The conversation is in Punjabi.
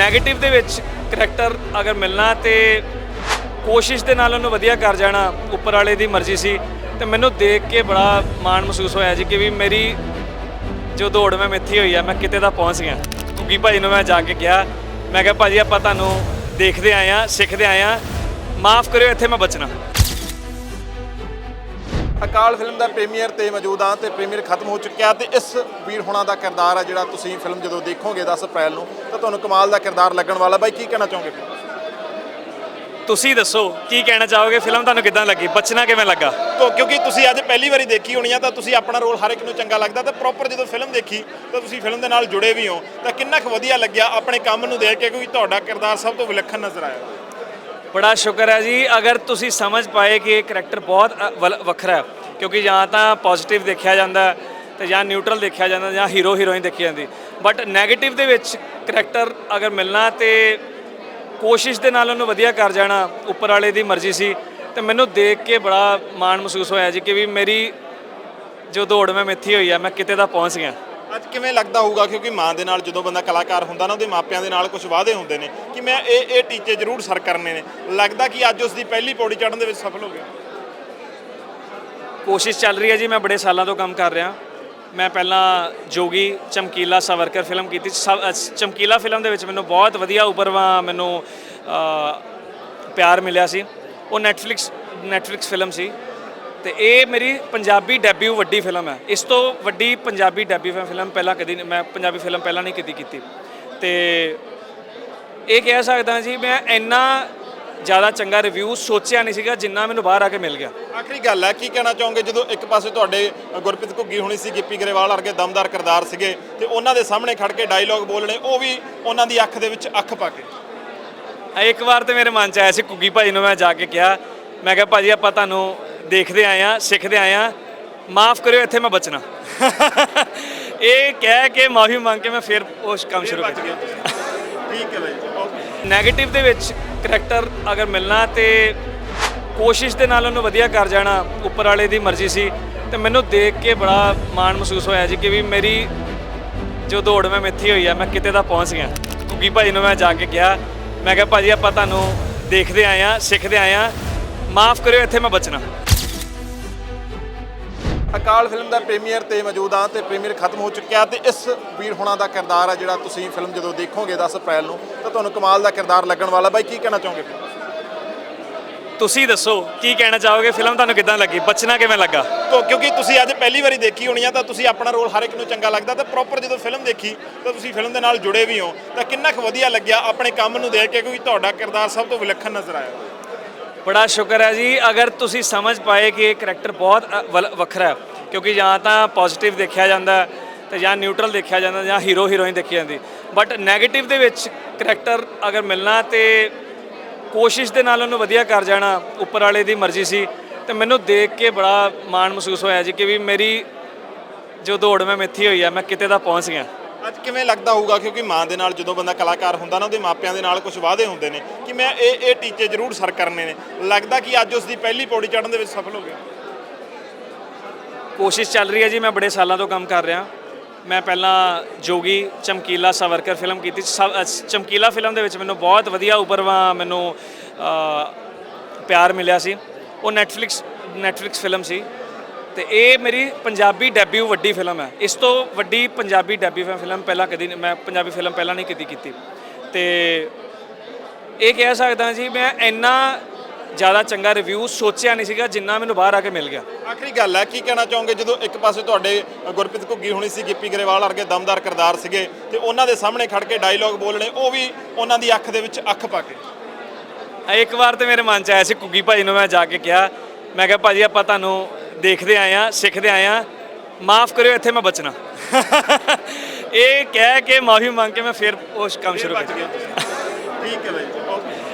네ਗੇਟਿਵ ਦੇ ਵਿੱਚ ਕਰੈਕਟਰ ਅਗਰ ਮਿਲਣਾ ਤੇ ਕੋਸ਼ਿਸ਼ ਦੇ ਨਾਲ ਉਹਨੂੰ ਵਧੀਆ ਕਰ ਜਾਣਾ, ਉੱਪਰ ਵਾਲੇ ਦੀ ਮਰਜ਼ੀ ਸੀ। ਤੇ ਮੈਨੂੰ ਦੇਖ ਕੇ ਬੜਾ ਮਾਣ ਮਹਿਸੂਸ ਹੋਇਆ ਜੀ ਕਿ ਵੀ ਮੇਰੀ ਜੋ ਦੌੜ ਮੈਂ ਮਿੱਥੀ ਹੋਈ ਆ, ਮੈਂ ਕਿਤੇ ਦਾ ਪਹੁੰਚ ਗਿਆ। ਕੁਗੀ ਭਾਈ ਨੂੰ ਮੈਂ ਜਾ ਕੇ ਕਿਹਾ, ਮੈਂ ਕਿਹਾ ਭਾਜੀ ਆਪਾਂ ਤੁਹਾਨੂੰ ਦੇਖਦੇ ਆਏ ਆ ਸਿੱਖਦੇ ਆਏ ਆ ਮਾਫ ਕਰਿਓ, ਇੱਥੇ ਮੈਂ ਬਚਣਾ। ਅਕਾਲ ਫਿਲਮ ਦਾ ਪ੍ਰੀਮੀਅਰ ਤੇ ਮੌਜੂਦ ਹਾਂ ਤੇ ਪ੍ਰੀਮੀਅਰ ਖਤਮ ਹੋ ਚੁੱਕਿਆ ਤੇ ਇਸ ਵੀਰ ਹੋਣਾ ਦਾ ਕਿਰਦਾਰ ਹੈ ਜਿਹੜਾ ਤੁਸੀਂ ਫਿਲਮ ਜਦੋਂ ਦੇਖੋਗੇ 10 ਅਪ੍ਰੈਲ ਨੂੰ ਤਾਂ ਤੁਹਾਨੂੰ ਕਮਾਲ ਦਾ ਕਿਰਦਾਰ ਲੱਗਣ ਵਾਲਾ। ਬਾਈ ਕੀ ਕਹਿਣਾ ਚਾਹੋਗੇ? ਤੁਸੀਂ ਦੱਸੋ ਕੀ ਕਹਿਣਾ ਚਾਹੋਗੇ? ਫਿਲਮ ਤੁਹਾਨੂੰ ਕਿਦਾਂ ਲੱਗੀ? ਬਚਣਾ ਕਿਵੇਂ ਲੱਗਾ? ਤੋ ਕਿਉਂਕਿ ਤੁਸੀਂ ਅੱਜ ਪਹਿਲੀ ਵਾਰੀ ਦੇਖੀ ਹੋਣੀ ਆ ਤਾਂ ਤੁਸੀਂ ਆਪਣਾ ਰੋਲ ਹਰ ਇੱਕ ਨੂੰ ਚੰਗਾ ਲੱਗਦਾ ਤਾਂ ਪ੍ਰੋਪਰ ਜਦੋਂ ਫਿਲਮ ਦੇਖੀ ਤਾਂ ਤੁਸੀਂ ਫਿਲਮ ਦੇ ਨਾਲ ਜੁੜੇ ਵੀ ਹੋ ਤਾਂ ਕਿੰਨਾ ਕੁ ਵਧੀਆ ਲੱਗਿਆ ਆਪਣੇ ਕੰਮ ਨੂੰ ਦੇਖ ਕੇ ਕਿਉਂਕਿ ਤੁਹਾਡਾ ਕਿਰਦਾਰ ਸਭ ਤੋਂ ਵਿਲੱਖਣ ਨਜ਼ਰ ਆਇਆ। ਬੜਾ ਸ਼ੁਕਰ ਹੈ ਜੀ। ਅਗਰ ਤੁਸੀਂ ਸਮਝ ਪਾਏ ਕਿ ਇਹ ਕਰੈਕਟਰ ਬਹੁਤ ਅ, ਵੱਖਰਾ ਹੈ ਕਿਉਂਕਿ ਜਾਂ ਤਾਂ ਪੋਜ਼ਿਟਿਵ ਦੇਖਿਆ ਜਾਂਦਾ ਹੈ ਤੇ ਜਾਂ ਨਿਊਟਰਲ ਦੇਖਿਆ ਜਾਂਦਾ ਜਾਂ ਹੀਰੋ ਹੀਰੋਇਨ ਦੇਖੀ ਜਾਂਦੀ। ਬਟ 네ਗੇਟਿਵ ਦੇ ਵਿੱਚ ਕਰੈਕਟਰ ਅਗਰ ਮਿਲਣਾ ਤੇ ਕੋਸ਼ਿਸ਼ ਦੇ ਨਾਲ ਉਹਨੂੰ ਵਧੀਆ ਕਰ ਜਾਣਾ ਉੱਪਰ ਵਾਲੇ ਦੀ ਮਰਜ਼ੀ ਸੀ ਤੇ ਮੈਨੂੰ ਦੇਖ ਕੇ ਬੜਾ ਮਾਣ ਮਹਿਸੂਸ ਹੋਇਆ ਜੀ ਕਿ ਵੀ ਮੇਰੀ ਜੋ ਦੌੜ ਮੈਂ ਮਿੱਥੀ ਹੋਈ ਆ ਮੈਂ ਕਿਤੇ ਦਾ ਪਹੁੰਚ ਗਿਆ। ਅੱਜ ਕਿਵੇਂ ਲੱਗਦਾ ਹੋਊਗਾ? ਕਿਉਂਕਿ ਮਾਂ ਦੇ ਨਾਲ ਜਦੋਂ ਬੰਦਾ ਕਲਾਕਾਰ ਹੁੰਦਾ ਨਾ, ਉਹਦੇ ਮਾਪਿਆਂ ਦੇ ਨਾਲ ਕੁਝ ਵਾਅਦੇ ਹੁੰਦੇ ਨੇ ਕਿ ਮੈਂ ਇਹ ਇਹ ਟੀਚੇ ਜ਼ਰੂਰ ਸਰ ਕਰਨੇ ਨੇ। ਲੱਗਦਾ ਕਿ ਅੱਜ ਉਸ ਦੀ ਪਹਿਲੀ ਪੌੜੀ ਚੜ੍ਹਨ ਦੇ ਵਿੱਚ ਸਫਲ ਹੋ ਗਿਆ। ਕੋਸ਼ਿਸ਼ ਚੱਲ ਰਹੀ ਹੈ ਜੀ, ਮੈਂ ਬੜੇ ਸਾਲਾਂ ਤੋਂ ਕੰਮ ਕਰ ਰਿਹਾ। ਮੈਂ ਪਹਿਲਾਂ ਜੋਗੀ ਚਮਕੀਲਾ ਸਵਰਕਰ ਫਿਲਮ ਕੀਤੀ। ਸਵ- ਚਮਕੀਲਾ ਫਿਲਮ ਦੇ ਵਿੱਚ ਮੈਨੂੰ ਬਹੁਤ ਵਧੀਆ ਉੱਪਰਵਾ ਮੈਨੂੰ ਪਿਆਰ ਮਿਲਿਆ ਸੀ। ਉਹ ਨੈਟਫਲਿਕਸ ਨੈਟਫਲਿਕਸ ਫਿਲਮ ਸੀ। ਤੇ ਇਹ ਮੇਰੀ ਪੰਜਾਬੀ ਡੈਬਿਊ ਵੱਡੀ ਫਿਲਮ ਹੈ। ਇਸ ਤੋਂ ਵੱਡੀ ਪੰਜਾਬੀ ਡੈਬਿਊ ਫਿਲਮ ਪਹਿਲਾਂ ਕਦੀ ਨਹੀਂ- ਮੈਂ ਪੰਜਾਬੀ ਫਿਲਮ ਪਹਿਲਾਂ ਨਹੀਂ ਕਦੀ ਕੀਤੀ। ਤੇ ਇਹ ਕਹਿ ਸਕਦਾ ਜੀ ਮੈਂ ਇੰਨਾ ਜ਼ਿਆਦਾ ਚੰਗਾ ਰਿਵਿਊ ਸੋਚਿਆ ਨਹੀਂ ਸੀਗਾ ਜਿੰਨਾ ਮੈਨੂੰ ਬਾਹਰ ਆ ਕੇ ਮਿਲ ਗਿਆ। ਆਖਰੀ ਗੱਲ ਹੈ ਕੀ ਕਹਿਣਾ ਚਾਹੋਗੇ? ਜਦੋਂ ਇੱਕ ਪਾਸੇ ਤੁਹਾਡੇ ਗੁਰਪ੍ਰੀਤ ਘੁੱਗੀ ਹੋਣੀ ਸੀ ਗਿੱਪੀ ਗਰੇਵਾਲ ਵਰਗੇ ਦਮਦਾਰ ਕਿਰਦਾਰ ਸੀਗੇ ਤੇ ਉਹਨਾਂ ਦੇ ਸਾਹਮਣੇ ਖੜ ਕੇ ਡਾਇਲੌਗ ਬੋਲਣੇ ਉਹ ਵੀ ਉਹਨਾਂ ਦੀ ਅੱਖ ਦੇ ਵਿੱਚ ਅੱਖ ਪਾ ਕੇ। ਇੱਕ ਵਾਰ ਤੇ ਮੇਰੇ ਮਨ ਚ ਆਇਆ ਸੀ ਕੁੱਗੀ ਭਾਈ ਨੂੰ ਮੈਂ ਜਾ ਕੇ ਕਿਹਾ ਮੈਂ ਕਿਹਾ ਭਾਜੀ ਆਪਾਂ ਤੁਹਾਨੂੰ ਦੇਖਦੇ ਆਏ ਆ ਸਿੱਖਦੇ ਆਏ ਆ ਮਾਫ ਕਰਿਓ ਇੱਥੇ ਮੈਂ ਬਚਣਾ। ਇਹ ਕਹਿ ਕੇ ਮਾਫੀ ਮੰਗ ਕੇ ਮੈਂ ਫਿਰ ਉਸ ਕੰਮ ਸ਼ੁਰੂ ਗਏ ਤੁਸੀਂ। ਠੀਕ ਹੈ ਬਾਈ ਓਕੇ। 네ਗੇਟਿਵ ਦੇ ਵਿੱਚ ਕਰੈਕਟਰ ਅਗਰ ਮਿਲਣਾ ਤੇ ਕੋਸ਼ਿਸ਼ ਦੇ ਨਾਲ ਉਹਨੂੰ ਵਧੀਆ ਕਰ ਜਾਣਾ ਉੱਪਰ ਵਾਲੇ ਦੀ ਮਰਜ਼ੀ ਸੀ। ਤੇ ਮੈਨੂੰ ਦੇਖ ਕੇ ਬੜਾ ਮਾਣ ਮਹਿਸੂਸ ਹੋਇਆ ਜੀ ਕਿ ਵੀ ਮੇਰੀ ਜੋ ਦੌੜ ਮੈਂ ਮਿੱਥੀ ਹੋਈ ਆ ਮੈਂ ਕਿਤੇ ਦਾ ਪਹੁੰਚ ਗਿਆ। ਕੁੱਗੀ ਭਾਈ ਨੂੰ ਮੈਂ ਜਾ ਕੇ ਕਿਹਾ ਮੈਂ ਕਿਹਾ ਭਾਜੀ ਆਪਾਂ ਤੁਹਾਨੂੰ ਦੇਖਦੇ ਆਏ ਆ ਸਿੱਖਦੇ ਆਏ ਆ ਮਾਫ ਕਰਿਓ ਇੱਥੇ ਮੈਂ ਬਚਣਾ। ਅਕਾਲ ਫਿਲਮ ਦਾ ਪ੍ਰੀਮੀਅਰ ਤੇ ਮੌਜੂਦ ਹਾਂ ਤੇ ਪ੍ਰੀਮੀਅਰ ਖਤਮ ਹੋ ਚੁੱਕਿਆ ਤੇ ਇਸ ਵੀਰ ਹੋਣਾ ਦਾ ਕਿਰਦਾਰ ਹੈ ਜਿਹੜਾ ਤੁਸੀਂ ਫਿਲਮ ਜਦੋਂ ਦੇਖੋਗੇ 10 ਅਪ੍ਰੈਲ ਨੂੰ ਤਾਂ ਤੁਹਾਨੂੰ ਕਮਾਲ ਦਾ ਕਿਰਦਾਰ ਲੱਗਣ ਵਾਲਾ। ਬਾਈ ਕੀ ਕਹਿਣਾ ਚਾਹੋਗੇ? ਤੁਸੀਂ ਦੱਸੋ ਕੀ ਕਹਿਣਾ ਚਾਹੋਗੇ? ਫਿਲਮ ਤੁਹਾਨੂੰ ਕਿਦਾਂ ਲੱਗੀ? ਬਚਣਾ ਕਿਵੇਂ ਲੱਗਾ? ਤੋ ਕਿਉਂਕਿ ਤੁਸੀਂ ਅੱਜ ਪਹਿਲੀ ਵਾਰੀ ਦੇਖੀ ਹੋਣੀ ਆ ਤਾਂ ਤੁਸੀਂ ਆਪਣਾ ਰੋਲ ਹਰ ਇੱਕ ਨੂੰ ਚੰਗਾ ਲੱਗਦਾ ਤਾਂ ਪ੍ਰੋਪਰ ਜਦੋਂ ਫਿਲਮ ਦੇਖੀ ਤਾਂ ਤੁਸੀਂ ਫਿਲਮ ਦੇ ਨਾਲ ਜੁੜੇ ਵੀ ਹੋ। ਤਾਂ ਕਿੰਨਾ ਕੁ ਵਧੀਆ ਲੱਗਿਆ ਆਪਣੇ ਕੰਮ ਨੂੰ ਦੇਖ ਕੇ ਕਿਉਂਕਿ ਤੁਹਾਡਾ ਕਿਰਦਾਰ ਸਭ ਤੋਂ ਵਿਲੱਖਣ ਨਜ਼ਰ ਆਇਆ। ਬੜਾ ਸ਼ੁਕਰ ਹੈ ਜੀ। ਅਗਰ ਤੁਸੀਂ ਸਮਝ ਪਾਏ ਕਿ ਇਹ ਕਰੈਕਟਰ ਬਹੁਤ ਅ, ਵੱਖਰਾ ਹੈ ਕਿਉਂਕਿ ਜਾਂ ਤਾਂ ਪੋਜ਼ਿਟਿਵ ਦੇਖਿਆ ਜਾਂਦਾ ਹੈ ਤੇ ਜਾਂ ਨਿਊਟਰਲ ਦੇਖਿਆ ਜਾਂਦਾ ਜਾਂ ਹੀਰੋ ਹੀਰੋਇਨ ਦੇਖੀ ਜਾਂਦੀ। ਬਟ 네ਗੇਟਿਵ ਦੇ ਵਿੱਚ ਕਰੈਕਟਰ ਅਗਰ ਮਿਲਣਾ ਤੇ ਕੋਸ਼ਿਸ਼ ਦੇ ਨਾਲ ਉਹਨੂੰ ਵਧੀਆ ਕਰ ਜਾਣਾ ਉੱਪਰ ਵਾਲੇ ਦੀ ਮਰਜ਼ੀ ਸੀ ਤੇ ਮੈਨੂੰ ਦੇਖ ਕੇ ਬੜਾ ਮਾਣ ਮਹਿਸੂਸ ਹੋਇਆ ਜੀ ਕਿ ਵੀ ਮੇਰੀ ਜੋ ਦੌੜ ਮੈਂ ਮਿੱਥੀ ਹੋਈ ਆ ਮੈਂ ਕਿਤੇ ਦਾ ਪਹੁੰਚ ਗਿਆ। ਅੱਜ ਕਿਵੇਂ ਲੱਗਦਾ ਹੋਊਗਾ? ਕਿਉਂਕਿ ਮਾਂ ਦੇ ਨਾਲ ਜਦੋਂ ਬੰਦਾ ਕਲਾਕਾਰ ਹੁੰਦਾ ਨਾ, ਉਹਦੇ ਮਾਪਿਆਂ ਦੇ ਨਾਲ ਕੁਝ ਵਾਅਦੇ ਹੁੰਦੇ ਨੇ ਕਿ ਮੈਂ ਇਹ ਇਹ ਟੀਚੇ ਜ਼ਰੂਰ ਸਰ ਕਰਨੇ ਨੇ। ਲੱਗਦਾ ਕਿ ਅੱਜ ਉਸ ਦੀ ਪਹਿਲੀ ਪੌੜੀ ਚੜ੍ਹਨ ਦੇ ਵਿੱਚ ਸਫਲ ਹੋ ਗਿਆ। ਕੋਸ਼ਿਸ਼ ਚੱਲ ਰਹੀ ਹੈ ਜੀ, ਮੈਂ ਬੜੇ ਸਾਲਾਂ ਤੋਂ ਕੰਮ ਕਰ ਰਿਹਾ। ਮੈਂ ਪਹਿਲਾਂ ਜੋਗੀ ਚਮਕੀਲਾ ਸਵਰਕਰ ਫਿਲਮ ਕੀਤੀ ਸਵ- ਚਮਕੀਲਾ ਫਿਲਮ ਦੇ ਵਿੱਚ ਮੈਨੂੰ ਬਹੁਤ ਵਧੀਆ ਉੱਪਰਵਾ ਮੈਨੂੰ ਪਿਆਰ ਮਿਲਿਆ ਸੀ। ਉਹ ਨੈਟਫਲਿਕਸ ਨੈਟਫਲਿਕਸ ਫਿਲਮ ਸੀ। ਤੇ ਇਹ ਮੇਰੀ ਪੰਜਾਬੀ ਡੈਬਿਊ ਵੱਡੀ ਫਿਲਮ ਹੈ। ਇਸ ਤੋਂ ਵੱਡੀ ਪੰਜਾਬੀ ਡੈਬਿਊ ਫਿਲਮ ਪਹਿਲਾਂ ਕਦੀ ਨਹੀਂ- ਮੈਂ ਪੰਜਾਬੀ ਫਿਲਮ ਪਹਿਲਾਂ ਨਹੀਂ ਕਦੀ ਕੀਤੀ। ਤੇ ਇਹ ਕਹਿ ਸਕਦਾ ਜੀ ਮੈਂ ਇੰਨਾ ਜ਼ਿਆਦਾ ਚੰਗਾ ਰਿਵਿਊ ਸੋਚਿਆ ਨਹੀਂ ਸੀਗਾ ਜਿੰਨਾ ਮੈਨੂੰ ਬਾਹਰ ਆ ਕੇ ਮਿਲ ਗਿਆ। ਆਖਰੀ ਗੱਲ ਹੈ ਕੀ ਕਹਿਣਾ ਚਾਹੋਗੇ? ਜਦੋਂ ਇੱਕ ਪਾਸੇ ਤੁਹਾਡੇ ਗੁਰਪ੍ਰੀਤ ਘੁੱਗੀ ਹੋਣੀ ਸੀ ਗਿੱਪੀ ਗਰੇਵਾਲ ਵਰਗੇ ਦਮਦਾਰ ਕਿਰਦਾਰ ਸੀਗੇ ਤੇ ਉਹਨਾਂ ਦੇ ਸਾਹਮਣੇ ਖੜ ਕੇ ਡਾਇਲੌਗ ਬੋਲਣੇ ਉਹ ਵੀ ਉਹਨਾਂ ਦੀ ਅੱਖ ਦੇ ਵਿੱਚ ਅੱਖ ਪਾ ਕੇ। ਇੱਕ ਵਾਰ ਤੇ ਮੇਰੇ ਮਨ ਚ ਆਇਆ ਸੀ ਕੁੱਗੀ ਭਾਈ ਨੂੰ ਮੈਂ ਜਾ ਕੇ ਕਿਹਾ ਮੈਂ ਕਿਹਾ ਭਾਜੀ ਆਪਾਂ ਤੁਹਾਨੂੰ ਦੇਖਦੇ ਆਏ ਆ ਸਿੱਖਦੇ ਆਏ ਆ ਮਾਫ ਕਰਿਓ ਇੱਥੇ ਮੈਂ ਬਚਣਾ। ਇਹ ਕਹਿ ਕੇ ਮਾਫੀ ਮੰਗ ਕੇ ਮੈਂ ਫਿਰ ਉਸ ਕੰਮ ਸ਼ੁਰੂ ਤੁਸੀਂ। ਠੀਕ ਹੈ ਬਾਈ